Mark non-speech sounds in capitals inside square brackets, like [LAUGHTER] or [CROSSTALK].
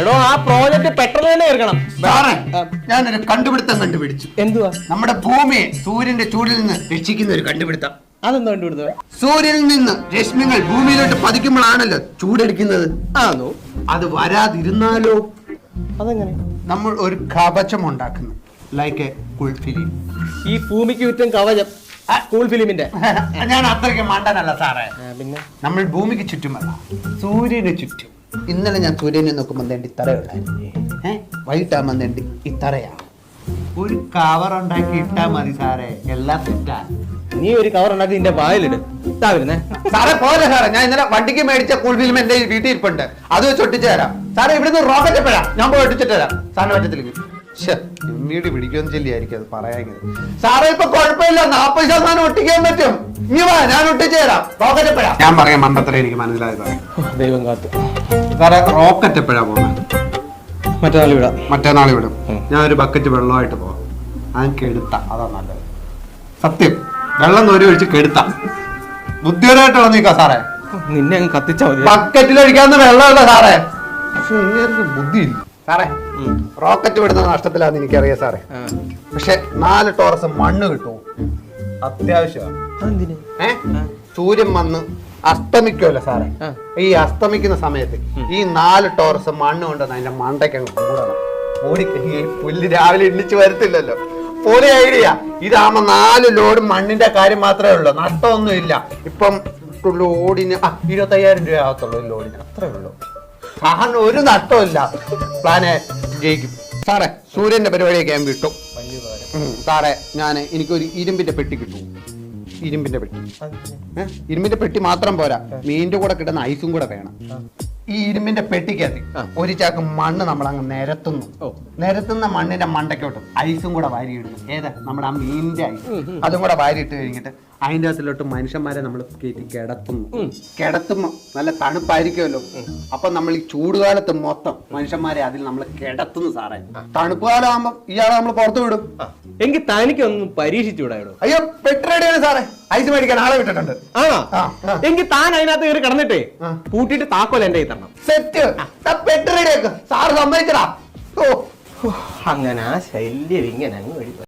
എടോ ആ പ്രോജക്റ്റ് പെട്ടെന്ന് തന്നെ എടുക്കണം സാറേ ഞാനൊരു കണ്ടുപിടുത്തം കണ്ടുപിടിച്ചു. എന്തുവാ? നമ്മുടെ ഭൂമിയെ സൂര്യന്റെ ചൂടിൽ നിന്ന് രക്ഷിക്കുന്ന ഒരു കണ്ടുപിടുത്തം. അതെന്താ കണ്ടുപിടുത്തത് സൂര്യനിൽ നിന്ന് രശ്മികൾ ഭൂമിയിലോട്ട് പതിക്കുമ്പോഴാണല്ലോ ചൂടെടുക്കുന്നത്. ആണോ അത് വരാതിരുന്നാലോ? അതെങ്ങനെ? നമ്മൾ ഒരു കവചം ഉണ്ടാക്കുന്നു. ലൈക്ക് എ ഫിലിം ഈ ഭൂമിക്ക് ചുറ്റും കവചം. സ്കൂൾ ഫിലിമിന്റെ [LAUGHS] ഞാൻ അത്രയ്ക്ക് മണ്ടനല്ല സാറേ. പിന്നെ? നമ്മൾ ഭൂമിക്ക് ചുറ്റുമല്ല സൂര്യന് ചുറ്റും. ഇന്നലെ ഞാൻ സൂര്യനെ നോക്കുമ്പോൾ തേണ്ടി തറയുണ്ടായിരുന്നു ഏഹ് വൈകിട്ടാകുമ്പോൾ എന്തേണ്ടി ഈ തറയാ. ഒരു കവർ ഉണ്ടാക്കി ഇട്ടാ മതി സാറേ. എല്ലാം സെറ്റാ നീ ഒരു കവർ ഉണ്ടാക്കി നിന്റെ വായിലിട്. ഇതാ വരുന്നേ. സാറേ പോലെ സാറേ. ഞാൻ ഇന്നലെ വണ്ടിക്ക് മേടിച്ച കൂൾ ഫിലിം എന്റെ വീട്ടിൽ ഇരിപ്പുണ്ട്. അത് വെച്ച് ഒട്ടിച്ചു തരാം. സാറേ ഇവിടുന്ന് റോക്കറ്റ് എപ്പോഴാ? ഞാൻ പോയി ഒട്ടിച്ചിട്ട് തരാം. സാറിന് പറ്റത്തില്ലെങ്കിൽ. വീട് പിടിക്കുമെന്ന് ചെല്ലിയായിരിക്കും അത് പറയാൻ സാറേ ഇപ്പൊ കുഴപ്പമില്ല. നാപ്പത് ശതമാനം ഒട്ടിക്കാൻ പറ്റും. ഞാൻ പറയാം മണ്ടത്ര എനിക്ക് മനസ്സിലായത്. ദൈവം കാത്തു. സാറേ റോക്കറ്റ് എപ്പോഴാ പോകുന്നത് മറ്റന്നാൾ വിടാം മറ്റന്നാൾ വിടും. ഞാൻ ഒരു ബക്കറ്റ് വെള്ളമായിട്ട് പോവാം. ഞാൻ കെടുത്ത. അതാ നല്ലത്. സത്യം. വെള്ളം നൂരി ഒഴിച്ച് കെടുത്ത. ബുദ്ധിപരമായിട്ട് വന്നിക്കാ സാറേ. നിന്നെ അങ്ങ് കത്തിച്ചാ മതി. ബക്കറ്റിൽ ഒഴിക്കാവുന്ന വെള്ളമല്ല സാറേ? പക്ഷെ ബുദ്ധിയില്ല. സാറേ റോക്കറ്റ് വിടുന്ന നഷ്ടത്തിലാന്ന് എനിക്കറിയാം സാറേ. പക്ഷെ നാല് ടോറസ് മണ്ണ് കിട്ടുമോ? അത്യാവശ്യമാണ്. സൂര്യൻ വന്ന് അസ്തമിക്കുമല്ലോ സാറേ. ഈ അസ്തമിക്കുന്ന സമയത്ത് ഈ നാല് ടോറസ് മണ്ണ് കൊണ്ടുവന്ന് അതിന്റെ മണ്ടയ്ക്ക് അങ്ങ് കൂടണം മൂടിക്കഴിഞ്ഞ് ഈ പുല്ല് രാവിലെ എണ്ണിച്ച് വരത്തില്ലല്ലോ. പൊളി ഐഡിയ. ഇതാകുമ്പോ നാല് ലോഡ് മണ്ണിന്റെ കാര്യം മാത്രമേ ഉള്ളൂ. നഷ്ടമൊന്നും ഇല്ല. ഇപ്പം ലോഡിന് ആ ഇരുപത്തയ്യായിരം രൂപ ആകത്തുള്ളൂ ലോഡിന്. അത്രേ ഉള്ളൂ. സാറിന് ഒരു നഷ്ടമില്ല പ്ലാനെ ജയിക്കും. സാറേ സൂര്യന്റെ പരിപാടിയൊക്കെ ഞാൻ വിട്ടു. സാറേ ഞാൻ എനിക്കൊരു ഇരുമ്പിന്റെ പെട്ടി കിട്ടും. ഇരുമ്പിന്റെ പെട്ടി. ഏഹ് ഇരുമ്പിന്റെ പെട്ടി മാത്രം പോരാ. മീനിന്റെ കൂടെ കിട്ടുന്ന ഐസും കൂടെ വേണം. ഈ ഇരുമ്പിന്റെ പെട്ടിക്കകത്ത്. ഒരു ചാക്ക് മണ്ണ് നമ്മൾ അങ്ങ് നിരത്തുന്നു. നിരത്തുന്ന മണ്ണിന്റെ മണ്ടയ്ക്കോട്ട് ഐസും കൂടെ വാരിയിടുന്നു ഏതാ? നമ്മുടെ ആ മീനിന്റെ ഐസ്. അതും കൂടെ വാരിയിട്ട് കഴിഞ്ഞിട്ട് അതിന്റെ അകത്തിലോട്ട് മനുഷ്യന്മാരെ നമ്മൾ കയറ്റി കിടത്തുന്നു. കിടത്തുമ്പോ നല്ല തണുപ്പായിരിക്കുമല്ലോ. അപ്പൊ നമ്മൾ ഈ ചൂടുകാലത്ത് മൊത്തം മനുഷ്യന്മാരെ അതിൽ നമ്മൾ കിടത്തുന്നു സാറേ. തണുപ്പ് കാലമാകുമ്പോ ഇയാളെ നമ്മൾ പുറത്തു വിടും. എങ്കിൽ തനിക്കൊന്നും പരീക്ഷിച്ചുവിടായോ അയ്യോ പെട്ടി റെഡിയാണ് സാറേ. ഐസ് മേടിക്കാൻ ആളെ വിട്ടിട്ടുണ്ട്. ആണോ. എങ്കിൽ താൻ അതിനകത്ത് കയറി കിടന്നിട്ടേ പൂട്ടിട്ട് താക്കോൽ എന്റെ കയ്യിൽ തരണം. സെറ്റ്. പെട്ടി റെഡിയാക്ക് സാറ് സമ്മതിച്ചടാ ഓ. അങ്ങനെ ആ ശല്യം ഇങ്ങനെ അങ്ങ് വഴി